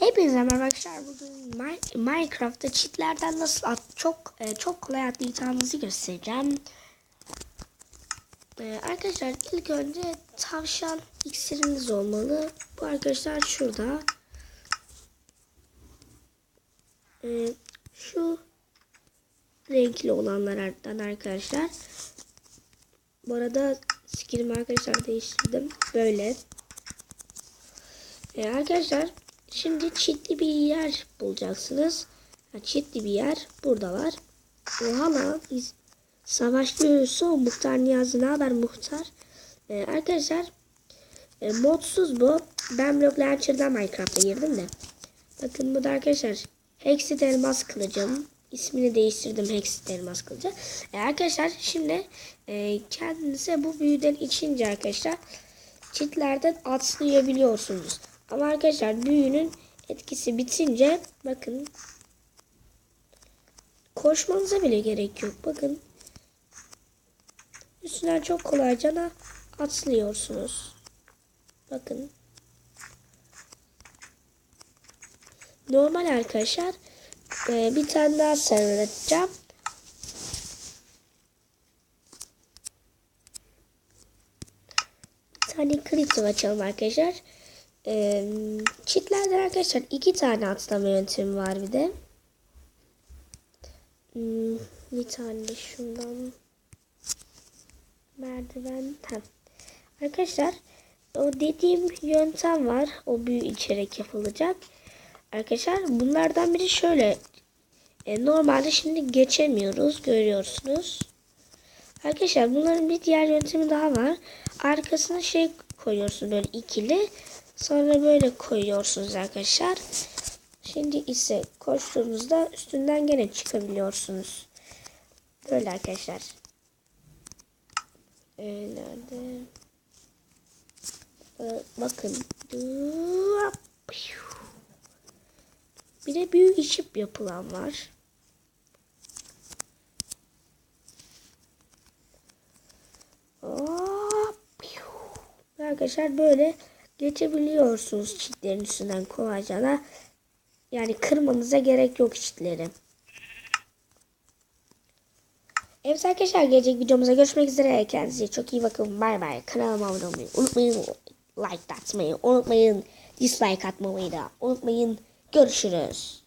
Hepinize merhaba arkadaşlar. Bugün Mi- Minecraft'ta cheatlerden nasıl at çok e, çok kolay atlayacağınızı göstereceğim. E, arkadaşlar ilk önce tavşan iksiriniz olmalı. Bu arkadaşlar şurada. E, şu renkli olanlardan arkadaşlar. Bu arada skinimi arkadaşlar değiştirdim. Böyle. Arkadaşlar şimdi çitli bir yer bulacaksınız. Ha, çitli bir yer burada var. Oha lan biz savaşlıyoruz. O muhtar Niyazi ne haber muhtar? Ee, arkadaşlar e, modsuz bu. Ben Block Launcher'dan Minecraft'a girdim de. Bakın bu da arkadaşlar Hexit Elmas Kılıcım. İsmini değiştirdim Hexit Elmas Kılıcı. Ee, arkadaşlar şimdi e, kendinize bu büyüden içince arkadaşlar çitlerden atlayabiliyorsunuz. Ama arkadaşlar büyünün etkisi bitince bakın koşmanıza bile gerek yok. Bakın üstünden çok kolayca da atlıyorsunuz. Bakın. Normal arkadaşlar e, bir tane daha server açacağım. Bir tane kripto açalım arkadaşlar. Ee, çitlerden arkadaşlar iki tane atlama yöntemi var bir de. Hmm, bir tane de şundan merdiven. Ha. Arkadaşlar o dediğim yöntem var. O büyü içerek yapılacak. Arkadaşlar bunlardan biri şöyle. E, normalde şimdi geçemiyoruz. Görüyorsunuz. Arkadaşlar bunların bir diğer yöntemi daha var. Arkasına şey koyuyorsunuz böyle ikili. Sonra böyle koyuyorsunuz arkadaşlar. Şimdi ise koştuğunuzda üstünden gene çıkabiliyorsunuz. Böyle arkadaşlar. Ee, nerede? Ee, bakın. Bir de büyük içip yapılan var. Arkadaşlar böyle geçebiliyorsunuz çitlerin üstünden kolayca da. Yani kırmanıza gerek yok çitleri. Evet arkadaşlar gelecek videomuza görüşmek üzere. Kendinize çok iyi bakın. Bay bay. Kanalıma abone olmayı unutmayın. Like atmayı unutmayın. Dislike atmayı da unutmayın. Görüşürüz.